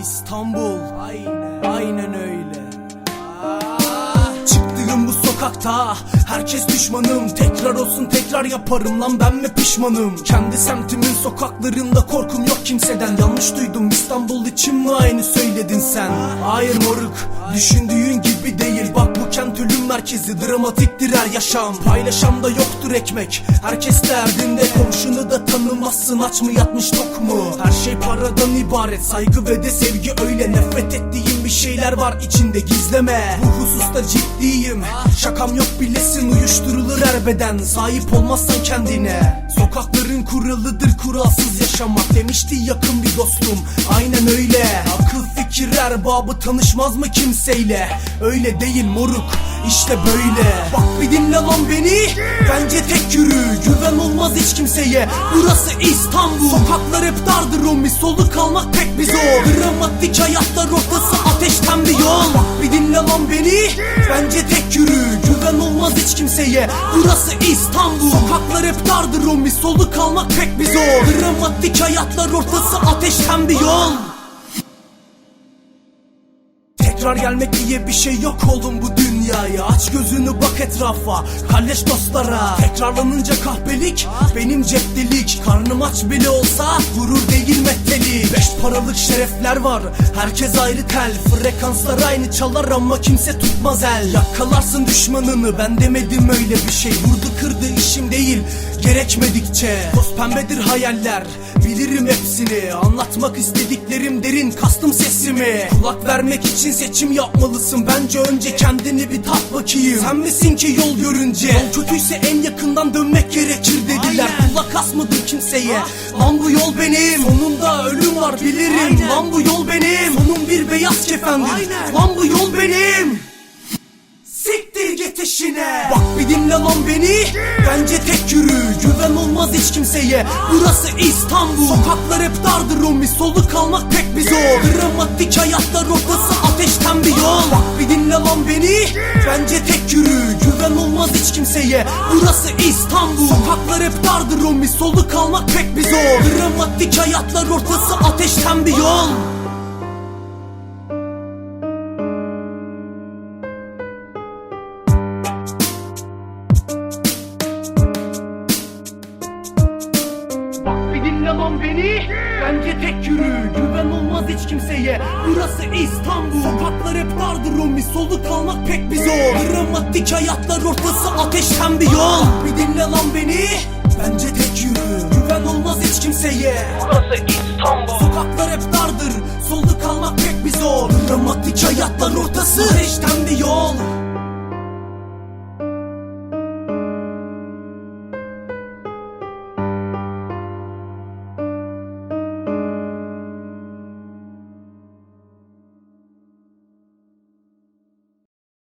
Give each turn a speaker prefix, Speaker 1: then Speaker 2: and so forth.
Speaker 1: İstanbul. Aynen Aynen öyle. Çıktığım bu sokakta Herkes düşmanım. Tekrar olsun tekrar yaparım lan. Ben mi pişmanım? Kendi semtimin sokaklarında korkum yok kimseden. Yanlış duydum İstanbul için mi aynı söyledin sen? Hayır moruk Düşündüğün gibi değil. Bak bu kent ölüm merkezi Dramatiktir her yaşam. Paylaşamda yoktur ekmek. Herkes derdinde. Komşunu da tanımazsın Aç mı yatmış tok mu? Her şey paradan ibaret. Saygı ve de sevgi öyle. Nefret ettiğim bir şeyler var içinde gizleme. Bu hususta ciddiyim. Şakam yok bilesin uyuşturulur her beden. Sahip olmazsan kendine. Sokakların kuralıdır kuralsız yaşamak Demişti yakın bir dostum. Aynen öyle. Akıl fikir erbabı tanışmaz mı kimseyle? Öyle değil moruk işte böyle. Bak bir dinle lan beni. Bence tek yürü Güven olmaz hiç kimseye. Burası İstanbul. Sokaklar hep dardır o Solu kalmak pek bir zor Dramatik hayatlar ortası yol bir dinle beni. Bence tek yürü Güven olmaz hiç kimseye. Burası İstanbul. Sokaklar hep dardır o Solu kalmak pek bir zor. Dramatik hayatlar ortası ateşten bir yol Tekrar gelmek diye bir şey yok oğlum bu dünyaya. Aç gözünü bak etrafa Kalleş dostlara. Tekrarlanınca kahpelik Benim ceptelik Karnım aç bile olsa Gurur değil mettelik. Beş paralık şerefler var Herkes ayrı tel. Frekanslar aynı çalar ama kimse tutmaz el. Yakalarsın düşmanını Ben demedim öyle bir şey. Vurdu kırdı işim değil Gerekmedikçe. Toz pembedir hayaller Bilirim hepsini. Anlatmak istediklerim derin Kastım sesimi. Kulak vermek için seçim yapmalısın. Bence önce kendini bir tat bakayım. Sen misin ki yol görünce? Yol kötüyse en yakından dönmek gerekir dediler. Kulak asmadım kimseye. Lan bu yol benim. Sonunda ölüm var bilirim. Lan bu yol benim. Sonum bir beyaz kefendir. Lan bu yol benim işine Bak bir dinle lan beni. Bence tek yürü Güven olmaz hiç kimseye. Burası İstanbul. Sokaklar hep dardır o Solu kalmak pek bir zor. Dramatik hayatlar ortası ateşten bir yol. Bak bir dinle lan beni. Bence tek yürü Güven olmaz hiç kimseye. Burası İstanbul. Sokaklar hep dardır o Solu kalmak pek bir zor. Dramatik hayatlar ortası ateşten bir yol Bence tek yürü Güven olmaz hiç kimseye. Burası İstanbul. Sokaklar hep dardır o Solu kalmak pek bir zor. Dramatik hayatlar ortası ateşten bir yol. Bir dinle lan beni. Bence tek yürü Güven olmaz hiç kimseye. Burası İstanbul. Sokaklar hep dardır. Solda kalmak pek bir zor. Dramatik hayatlar ortası ateşten